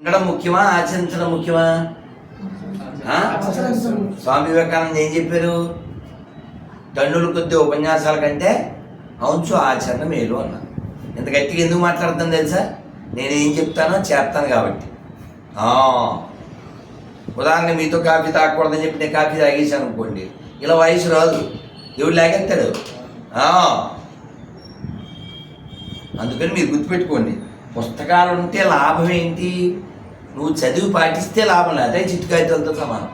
ఉండడం ముఖ్యమా? ఆచరించడం ముఖ్యమా? స్వామి వివేకానంద ఏం చెప్పారు? టన్నుల కొద్ది ఉపన్యాసాల కంటే అవును ఆచరణ మేలు అన్న. ఇంత గట్టిగా ఎందుకు మాట్లాడుతాను తెలుసా? నేను ఏం చెప్తానో చేస్తాను కాబట్టి. ఉదాహరణ మీతో కాఫీ తాగకూడదని చెప్పి నేను కాఫీ తాగేశాను అనుకోండి. ఇలా వయసు రాదు. దేవుడు లాగెత్తాడు. అందుకని మీరు గుర్తుపెట్టుకోండి. పుస్తకాలు ఉంటే లాభం ఏంటి? నువ్వు చదివి పాటిస్తే లాభం లేదు. అదే చిట్టుకాయతలతో సమానం.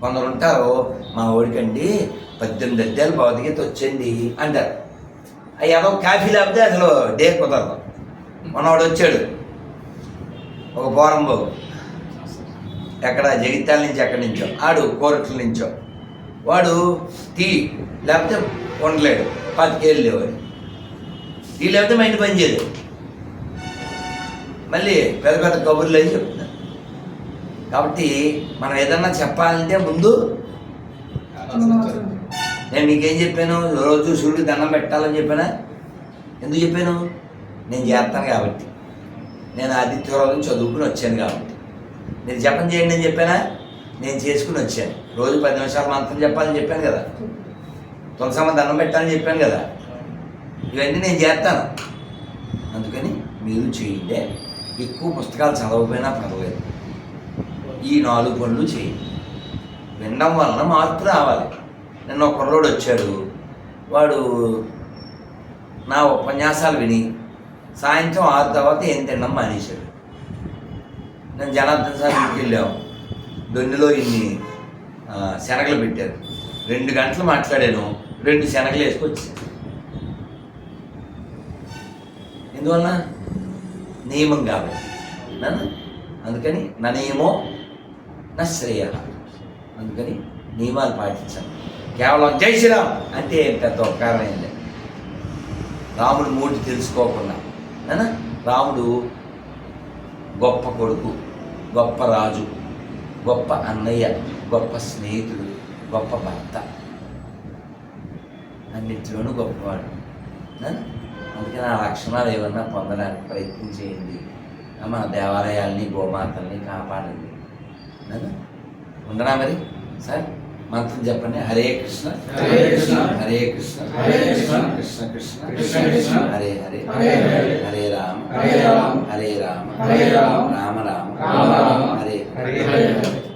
కొందరు ఉంటారు మా ఓడికండి పద్దెనిమిది అధ్యాయులు భగవద్గీత వచ్చింది అంటారు. ఏదో కాఫీ లేకపోతే అసలు డే కుదరదు. మనవాడు వచ్చాడు. ఒక పోరం బాబు. ఎక్కడ జగిత్యాల నుంచి ఎక్కడి నుంచో ఆడు కోరట్ల నుంచో. వాడు టీ లేకపోతే ఉండలేడు. పాతికేళ్ళు లేవాడు టీ లేకపోతే మైండ్ పని చేయదు మళ్ళీ పెద్ద పెద్ద కబుర్లు అని చెప్తున్నారు. కాబట్టి మనం ఏదన్నా చెప్పాలంటే ముందు నేను మీకేం చెప్పాను? రోజు సూర్యుడు దండం పెట్టాలని చెప్పానా? ఎందుకు చెప్పాను? నేను చేస్తాను కాబట్టి. నేను ఆదిత్యవరం చదువుకుని వచ్చాను కాబట్టి. మీరు జపం చేయండి అని చెప్పానా? నేను చేసుకుని వచ్చాను. రోజు పది నిమిషాలు మంత్రం చెప్పాలని చెప్పాను కదా. తులసమ్మ దండం పెట్టాలని చెప్పాను కదా. ఇవన్నీ నేను చేస్తాను. అందుకని మీరు చేయండి. ఎక్కువ పుస్తకాలు చదవకపోయినా పర్వాలేదు ఈ నాలుగు పనులు చేయి వినడం వలన మార్పు రావాలి. నిన్న ఒక కుర్రోడు వచ్చాడు. వాడు నా ఉపన్యాసాలు విని సాయంత్రం ఆరు తర్వాత ఏం తినడం మానేశాడు. నేను జనార్దన్ సార్ ఇంటికి వెళ్ళాం. దొన్నిలో ఇన్ని శనగలు పెట్టారు. రెండు గంటలు మాట్లాడాను. రెండు శనగలు వేసుకొచ్చి ఎందువల్ల నియమం కాబట్టి నన్ను? అందుకని నా నియమో నా శ్రేయ అందుకని నియమాలు పాటించాను కేవలం జై శ్రీరామ్ అంటే ఏం పెద్ద ఉపకారం ఏం రాముడు మూటి తెలుసుకోకుండా. నాన్న? రాముడు గొప్ప కొడుకు గొప్ప రాజు గొప్ప అన్నయ్య గొప్ప స్నేహితుడు గొప్ప భర్త. అన్నింటిలోనూ గొప్పవాడు. నాన్న? అందుకని ఆ లక్షణాలు ఏమన్నా పొందడానికి ప్రయత్నం చేయండి మన దేవాలయాల్ని గోమాతల్ని కాపాడండి? ఉండనా మరి సార్ మంత్రం చెప్పండి హరే కృష్ణ హరే కృష్ణ. హరే కృష్ణ హరే కృష్ణ. కృష్ణ కృష్ణ కృష్ణ. హరే హరే హరే రామ హరే రామ. హరే రామ హరే రామ. రామ రామ రామ రామ. హరే.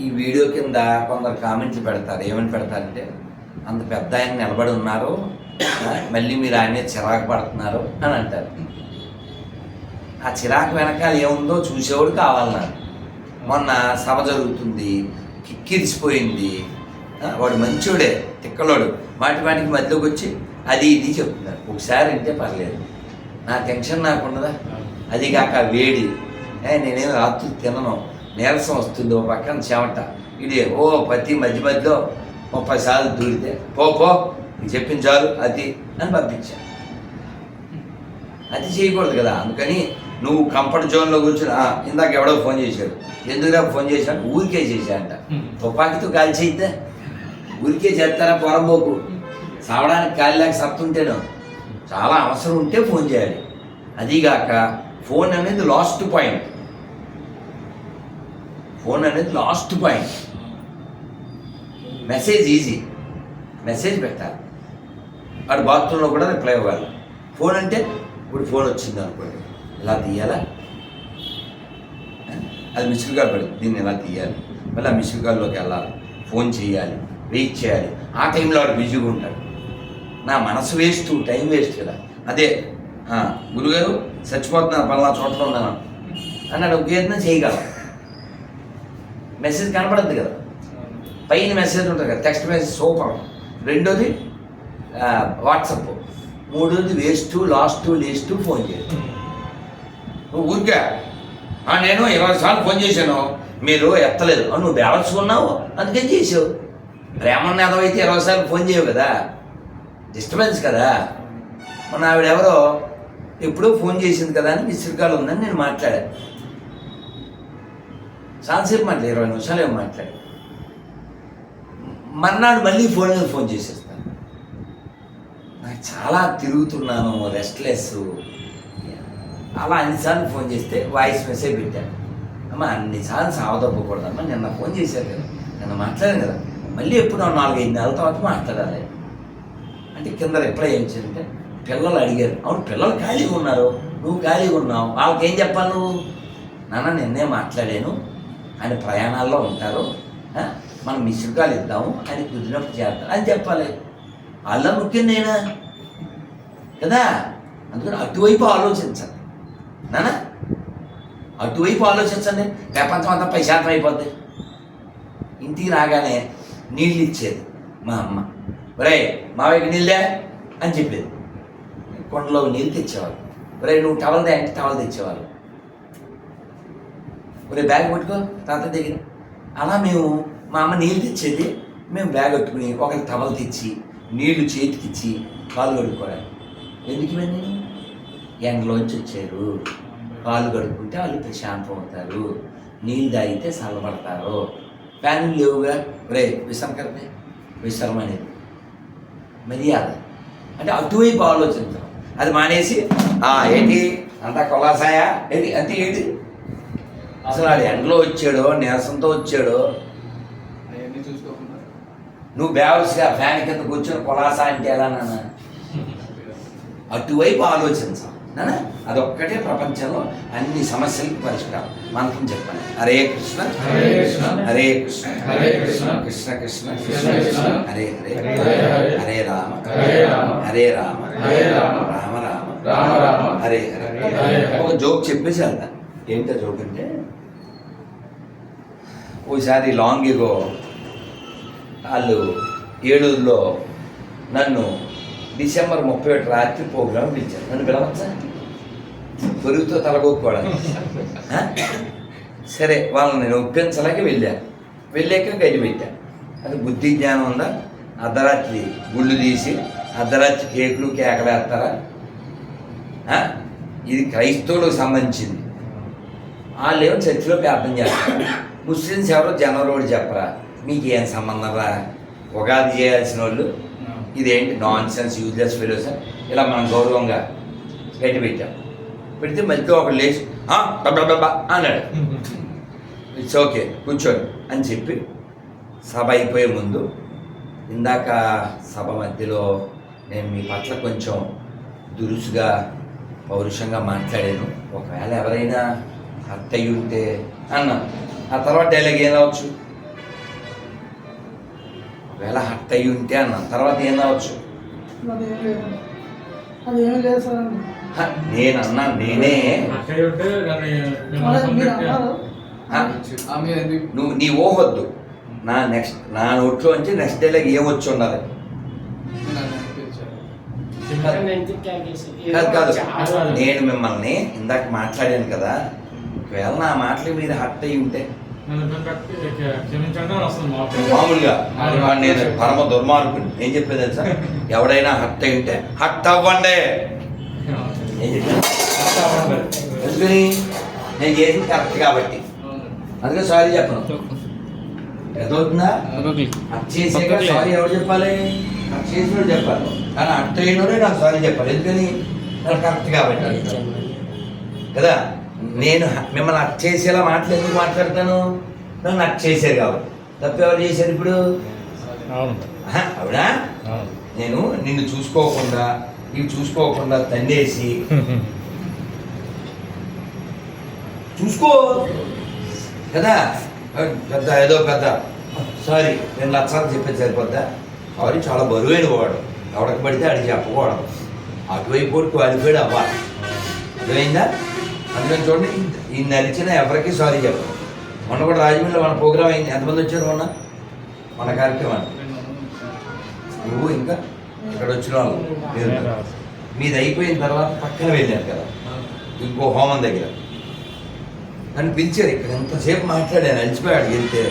ఈ వీడియో కింద కొందరు కామెంట్లు పెడతారు ఏమని పెడతారంటే అంత పెద్ద ఆయన నిలబడి ఉన్నారు మళ్ళీ మీరు ఆయన మీద చిరాకు పడుతున్నారు అని అంటారు. ఆ చిరాకు వెనకాల ఏముందో చూసేవాడు కావాలి నాకు. మొన్న సభ జరుగుతుంది కిక్కిరిసిపోయింది వాడు మంచోడే తిక్కలోడు. వాటి వాటికి మధ్యలోకి వచ్చి అది ఇది చెప్తున్నారు. ఒకసారి అంటే పర్లేదు. నా టెన్షన్ నాకు ఉండదా? అది కాక వేడి. నేనేమి రాత్రి తినను. నీరసం వస్తుంది ఓ పక్కన చెమట. ఇది ఓ ప్రతి మధ్య మధ్యలో ముప్పై సార్లు దూరితే పో పో. నీకు చెప్పింది చాలు అది అని పంపించాను అది చేయకూడదు కదా అందుకని నువ్వు కంఫర్ట్ జోన్లో కూర్చుని ఇందాక ఎవడో ఫోన్ చేశాడు. ఎందుకురా ఫోన్ చేశాను ఊరికే చేశాడంట. తుపాకీతో కాల్ చేయితే ఊరికే చేస్తారా? పొరబోకు సావడానికి కాలి లేక సత్తుంటేను. చాలా అవసరం ఉంటే ఫోన్ చేయాలి. అదీగాక ఫోన్ అనేది లాస్ట్ పాయింట్ ఫోన్ అనేది last point message easy message పెట్టాలి అటు బాత్రూంలో కూడా నేను ప్లే అవ్వాలి. ఫోన్ అంటే ఇప్పుడు ఫోన్ వచ్చింది అనుకోండి ఇలా తీయాలా? అది మిస్డ్ కాల్ పడింది దీన్ని ఎలా తీయాలి? మళ్ళీ ఆ మిస్డ్ కాల్లోకి వెళ్ళాలి ఫోన్ చేయాలి వెయిట్ చేయాలి. ఆ టైంలో వాడు బిజీగా ఉంటాడు. నా మనసు వేస్ట్ టైం వేస్ట్ కదా. అదే గురుగారు చచ్చిపోతున్నాను పలానా చోట్ల ఉన్నాను. అన్నాడు ఒక ఏదైనా చేయగలం మెసేజ్ కనపడద్దు కదా. పైన మెసేజ్ ఉంటుంది కదా టెక్స్ట్ మెసేజ్ సూపర్. రెండోది వాట్సప్. మూడోది వేస్ట్ లాస్ట్ లేస్ట్ ఫోన్ చేయండి నువ్వు ఊరికే నేను ఇరవై సార్లు ఫోన్ చేశాను. మీరు ఎత్తలేదు. నువ్వు బ్యాలెన్స్ ఉన్నావు. అందుకని చేసావు ప్రేమన్న ఎదవైతే ఇరవై సార్లు ఫోన్ చేయవు కదా. డిస్టర్బెన్స్ కదా. మన ఆవిడ ఎవరో ఎప్పుడో ఫోన్ చేసింది కదా అని విసిరికాలు కాల్ ఉందని నేను మాట్లాడాను. చాలాసేపు మాట్లాడు ఇరవై నిమిషాలు ఏమో మాట్లాడాను. మర్నాడు మళ్ళీ ఫోన్ మీద ఫోన్ చేసేస్తాను చాలా తిరుగుతున్నాను రెస్ట్లెస్ అలా అన్నిసార్లు ఫోన్ చేస్తే వాయిస్ మెసేజ్ పెట్టాను అమ్మ అన్నిసార్లు సావదొబ్బకూడదమ్మా నిన్న ఫోన్ చేశారు కదా నిన్న మాట్లాడాను కదా మళ్ళీ ఎప్పుడు నాలుగైదు నెలల తర్వాత మాట్లాడాలి. అంటే కింద రిప్లై ఏం పిల్లలు అడిగారు. అవును పిల్లలు ఖాళీగా ఉన్నారు. నువ్వు ఖాళీగా ఉన్నావు. వాళ్ళకి ఏం చెప్పాలి నువ్వు? నాన్న నిన్నే మాట్లాడాను. ఆయన ప్రయాణాల్లో ఉంటారు. మనం మిస్డ్ కాల్ ఇద్దాము. ఆయన కుదిరినప్పుడు చేద్దాం. అని చెప్పాలి. వాళ్ళ ముఖ్యం నేనా? కదా? అందుకని అటువైపు ఆలోచించండి. నానా? అటువైపు ఆలోచించండి. ప్రపంచం అంతా ప్రశాంతం అయిపోద్ది. ఇంటికి రాగానే నీళ్ళు ఇచ్చేది మా అమ్మ. ఒరే మావయ్యకి నీళ్ళే అని చెప్పేది. కొండలో నీళ్ళు తెచ్చేవాళ్ళు. ఒరే నువ్వు టవల్ దే అంటే టవల్ తెచ్చేవాళ్ళు. ఒరే బ్యాగ్ పట్టుకో తాత దగ్గర. అలా మేము మా అమ్మ నీళ్ళు తెచ్చేది. మేము బ్యాగ్ పెట్టుకుని ఒకరికి టవల్ తెచ్చి నీళ్ళు చేతికిచ్చి కాలు కడుక్కోవాలి ఎందుకు ఇవన్నీ? ఎండలోంచి వచ్చారు. కాలు కడుక్కుంటే వాళ్ళు ప్రశాంతం అవుతారు. నీళ్ళు తాగితే చల్లబడతారు ఫ్యాన్లు లేవుగా? రే విశ్రం కడితే విశ్రమ అనేది మర్యాద. అంటే అటువైపు ఆలోచించడం. అది మానేసి ఆ ఏంటి? అంతా కొలాసాయా? ఏంటి? అంటే ఏంటి? అసలు ఆడు ఎండలో వచ్చాడో నీరసంతో వచ్చాడో? నువ్వు బేవల్స్గా ఫ్యాన్ కింద కూర్చొని కొలాసా అంటే ఎలా నాన్న? అటువైపు ఆలోచించాలి అదొక్కటే ప్రపంచంలో అన్ని సమస్యలకు పరిష్కారం. మంత్రం చెప్పండి. హరే కృష్ణ. హరే కృష్ణ. హరే కృష్ణ. హరే కృష్ణ. కృష్ణ కృష్ణ. కృష్ణ. హరే హరే. హరే రామ. హరే రామ. హరే రామ. రామ. రామ రామ. హరే హరే. హరే హరే. ఒక జోక్ చెప్పేసి వెళ్తా ఏంటో జోక్ అంటే? ఓసారి లాంగ్ ఎగో వాళ్ళు ఏలూరులో నన్ను డిసెంబర్ ముప్పై ఒకటి రాత్రి ప్రోగ్రాం పిలిచారు. నన్ను పిలవచ్చా? పొరుగుతో తలగొక్కోవడానికి ఆ? సరే వాళ్ళని నేను ఒప్పించలేక వెళ్ళాను వెళ్ళాక గడి పెట్టాను అది బుద్ధి జ్ఞానం ఉందా? అర్ధరాత్రి గుళ్ళు తీసి అర్ధరాత్రి కేకులు కేకలేస్తారా? ఇది క్రైస్తవులకు సంబంధించింది. వాళ్ళు ఏమో చర్చిలో ప్రార్థన చేస్తారు. ముస్లిమ్స్ ఎవరో జనవరి ఒకటి చెప్పరా? మీకు ఏం సంబంధం రా? ఉగాది చేయాల్సిన వాళ్ళు ఇదేంటి? నాన్ సెన్స్ యూజ్లెస్ ఫెలోస్ ఇలా మనం గౌరవంగా పెట్టి పెట్టాం. పెడితే మధ్యలో ఒకడు లేచి డబ్బా అన్నాడు. ఇట్స్ ఓకే కూర్చోండి అని చెప్పి సభ అయిపోయే ముందు ఇందాక సభ మధ్యలో నేను మీ పట్ల కొంచెం దురుసుగా పౌరుషంగా మాట్లాడాను. ఒకవేళ ఎవరైనా హర్ట్ ఉంటే అన్నా. ఆ తర్వాత డైలాగ్ ఏం రావచ్చు? ఒకవేళ హర్ట్ అయ్యి ఉంటే అన్నా తర్వాత ఏం హ, నేను అన్నా నేనే. నువ్వు నీ ఊహొద్దు నా నెక్స్ట్ నా నోట్లో నుంచి నెక్స్ట్ డైలాగ్ ఏమొచ్చి ఉండాలి? కాదు. కాదు నేను మిమ్మల్ని ఇందాక మాట్లాడాను కదా. ఒకవేళ నా మాటలు మీరు హర్ట్ అయ్యి ఉంటే నన్ను పెట్టి క్షమించండి అని వస్తుంది మాకు మామూలుగా నేను పరమ దుర్మార్గుడు. ఏం చెప్పేది తెలుసా? ఎవడైనా హర్ట్ అయి ఉంటే హర్ట్ అవ్వండి. ఏం చెప్పాను ఎందుకని? నేను చేసింది కరెక్ట్ కాబట్టి. అందుకే సారీ చెప్పను. ఎదవుతుందా హర్ట్ చేసాక సారీ ఎవరు చెప్పాలి? హర్ట్ చేసినోడు చెప్పాలి. కానీ హర్ట్ అయినోడే నాకు సారీ చెప్పాలి. ఎందుకని? నాకు కరెక్ట్ కాబట్టి. కదా? నేను మిమ్మల్ని హట్ చేసేలా మాటలు ఎందుకు మాట్లాడతాను నన్ను హట్ చేశారు కాబట్టి. తప్పు ఎవరు చేశారు ఇప్పుడు? అవును. నేను నిన్ను చూసుకోకుండా ఇవి చూసుకోకుండా తండేసి చూసుకో. కదా? పెద్ద ఏదో పెద్ద. సారీ నేను లక్షలు చెప్పేది సరిపోద్దా? సారీ చాలా బరువైన వాడు. ఎవడకి పడితే ఆడికి చెప్పకూడదు. అటువైపు కూడా క్వాలిఫైడ్ అవ్వాలి. అర్థమైందా? అందుకని చూడండి ఈ నడిచిన ఎవరికి సారీ చెప్పను మొన్న కూడా రాజమండ్రిలో మన ప్రోగ్రామ్ అయింది. ఎంతమంది వచ్చారు మొన్న? మన కార్యక్రమాన్ని నువ్వు ఇంకా ఇక్కడ వచ్చిన వాళ్ళు. మీరు మీది అయిపోయిన తర్వాత పక్కన వెళ్ళారు కదా. ఇంకో హోమం దగ్గర. నన్ను పిలిచారు ఇక్కడ ఎంతసేపు మాట్లాడాను అలిచిపోయాడు వెళ్తే.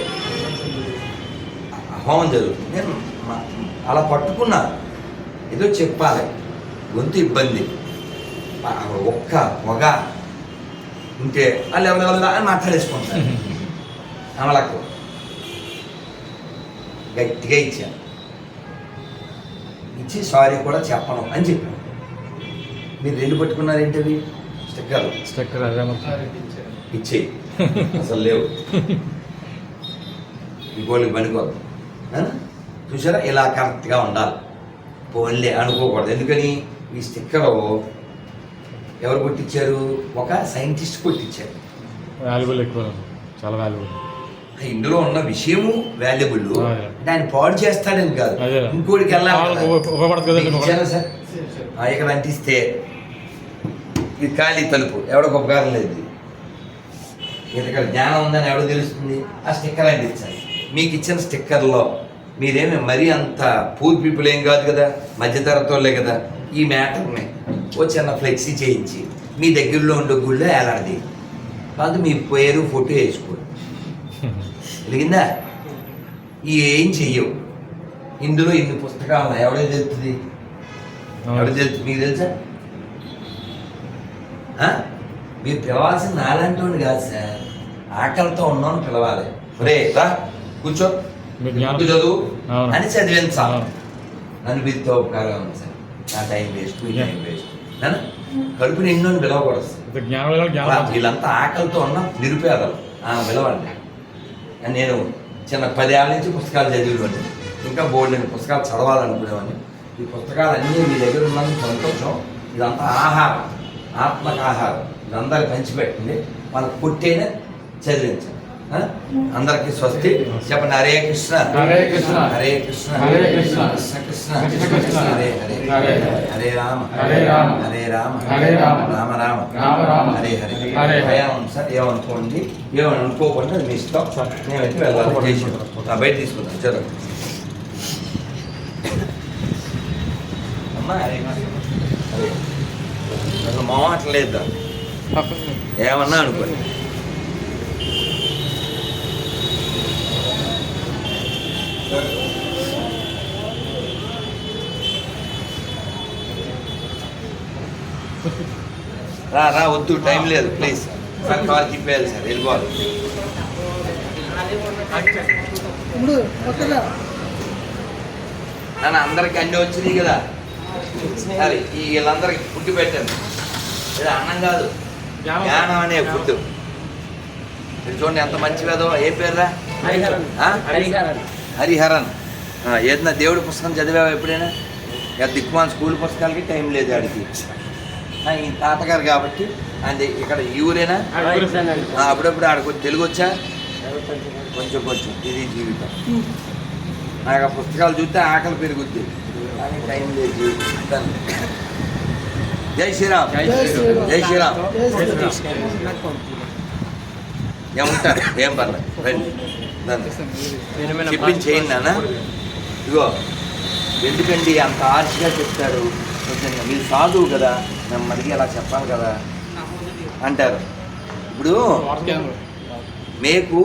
హోమం జరుగుతుంది. నేను అలా పట్టుకున్నా. ఏదో చెప్పాలి. గొంతు ఇబ్బంది. ఒక్క పొగ ఉంటే వాళ్ళు ఎవరెవరు అని మాట్లాడేసుకుంటారు అమలకు. గట్టిగా ఇచ్చాను ఇచ్చి సారీ కూడా చెప్పను అని చెప్పాను. మీరు రెండు పట్టుకున్నారు ఏంటవి స్టిక్కర్లు స్టిక్కర్ ఇచ్చారు. ఇచ్చేయి అసలు లేవు. ఈ గోళ్ళకి పనికోదు? చూసారా? ఇలా కరెక్ట్గా ఉండాలి. పోన్లే అనుకోకూడదు. ఎందుకని? ఈ స్టిక్కర్ ఎవరు కొట్టించారు? ఒక సైంటిస్ట్ కొట్టించారు. వాల్యుబుల్ ఎక్కువ. చాలా వాల్యుబుల్ ఇందులో ఉన్న విషయము వాల్యుబుల్ అంటే ఆయన పాడు చేస్తాడని కాదు. ఇంకోటికి వెళ్ళాలి సార్? ఇక్కడ అంటిస్తే ఇది ఖాళీ తలుపు. ఎవడికి ఉపకారం లేదు. ఇక్కడ జ్ఞానం ఉందని ఎవడో తెలుస్తుంది. ఆ స్టిక్కర్ అంటించాలి మీకు ఇచ్చిన స్టిక్కర్లో మీరేమి మరీ అంత పూర్ పీపుల్ ఏం కాదు కదా? మధ్యతరగతి వాళ్ళే కదా? ఈ మ్యాటర్ని ఓ చిన్న ఫ్లెక్సీ చేయించి మీ దగ్గరలో ఉండే గుళ్ళో ఏలాడది. కాదు మీ పేరు ఫోటో వేసుకోండి. వెలిగిందా? ఈ ఏం చెయ్యవు. ఇందులో ఇన్ని పుస్తకాలు ఉన్నాయి. ఎవడో తెలుస్తుంది? ఎవరు తెలుసు మీకు తెలుసా? మీరు పిలవాల్సిన నాలాంటి వాడిని కాదు సార్. ఆకలితో ఉన్నాను పిలవాలి. రే రా కూర్చో. చదువు. అని చదివించాలి. నన్ను పిలితే ఉపకారం ఉంది సార్. నా టైం వేస్ట్ మీ టైం వేస్ట్. కడుపు నిండు పిలవకూడదు సార్. ఇది జ్ఞానం వల్ల జ్ఞానం వా- వీళ్ళంతా ఆకలితో ఉన్న నిరుపేదలు. ఆ పిలవండి. అని నేను చిన్న పదేళ్ళ నుంచి పుస్తకాలు చదివేవాడిని. ఇంకా బోర్డు నేను పుస్తకాలు చదవాలనుకునేవాడిని. ఈ పుస్తకాలు అన్నీ మీ దగ్గర ఉన్నందుకు సంతోషం. ఇదంతా ఆహారం. ఆత్మక ఆహారం. ఇదందరికి పంచిపెట్టింది. వాళ్ళకి పుట్టేనే చదివించండి? అందరికీ స్వస్తి. చెప్పండి హరే కృష్ణ. హరే కృష్ణ. హరే కృష్ణ. హరే కృష్ణ. కృష్ణ కృష్ణ. కృష్ణ కృష్ణ. హరే హరే. హరే హరే. రామ. హరే రామ. హరే రామ. హరే రామ. రామ రామ. రామ రామ. హరే హరే. హరే. భయం సార్. ఏమనుకోండి ఏమని అనుకోకుండా అది మీ ఇష్టం. నేనైతే వెళ్ళాలి. చేసి బయట తీసుకుంటాను చదువు. అమ్మా హరే అసలు ఏమన్నా అనుకోండి. రా రా వద్దు టైం లేదు ప్లీజ్ సార్ కాల్ తిప్పేయాలి సార్ వెళ్ళిపోవాలి నాన్న అందరికి అన్ని వచ్చినాయి కదా. సరే ఈ వీళ్ళందరికి ఫుడ్ పెట్టండి. ఇది అన్నం కాదు జ్ఞానం. అనే ఫుడ్. చూడండి ఎంత మంచి వేదో ఏ పేర్రా? హరిహరన్. ఏదైనా దేవుడి పుస్తకం చదివావా ఎప్పుడైనా? ఇక దిక్కుమాన్ స్కూల్ పుస్తకాలకి టైం లేదు ఆడికి. ఈ తాతగారు కాబట్టి అంతే ఇక్కడ ఈ ఊరేనా? అప్పుడప్పుడు ఆడకు తెలుగు వచ్చా? కొంచెం కొంచెం. ఇది జీవితం. నాకు ఆ పుస్తకాలు చూస్తే ఆకలి పెరుగుద్ది. కానీ టైం లేదు జీవితం. జై శ్రీరామ్. జై శ్రీరామ్. జై శ్రీరామ్. ఏమంటారు? ఏం పర్లేదు రండి. చెప్పింది చేయండి నాన్న. ఇగో ఎందుకండి అంత ఆర్చిగా చెప్తారు? కొంచెం మీరు సాధువు కదా. నెమ్మదిగా అలా చెప్పాలి కదా. అంటారు. ఇప్పుడు మేకు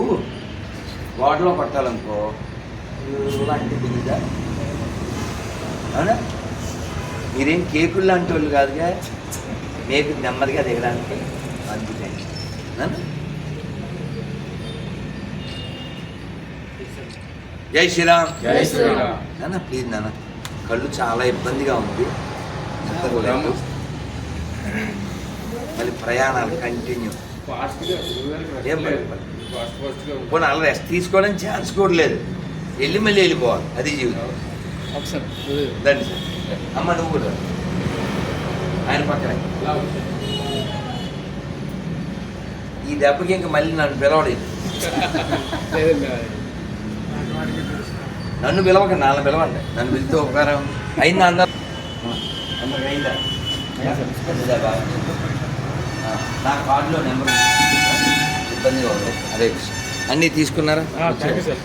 వాటలో పట్టాలనుకో. అంటే దిగుదా అవునా? మీరేం కేకులు లాంటి వాళ్ళు కాదుగా? మేకు నెమ్మదిగా దిగడానికి అందుకని జై శ్రీరామ్. జై శ్రీరామ్. నాన్న ప్లీజ్ నాన్న కళ్ళు చాలా ఇబ్బందిగా ఉంది. మళ్ళీ ప్రయాణాలు కంటిన్యూ ఏం. పోనీ అలా రెస్ట్ తీసుకోవడానికి ఛాన్స్ కూడా లేదు. వెళ్ళి మళ్ళీ వెళ్ళిపోవాలి. అది జీవితం. రండి సార్. అమ్మ నువ్వు కూడా. ఆయన పక్కనే. ఈ దెబ్బకి ఇంక మళ్ళీ నన్ను పిలవలేదు నన్ను పిలవక నాన్న పిలవండి. నన్ను పిలిస్తే ఉపకారం అయిందా అందరు అయిందా? నా కార్డులో నెంబర్ ఇబ్బంది అదే అన్నీ తీసుకున్నారా? Thank you sir.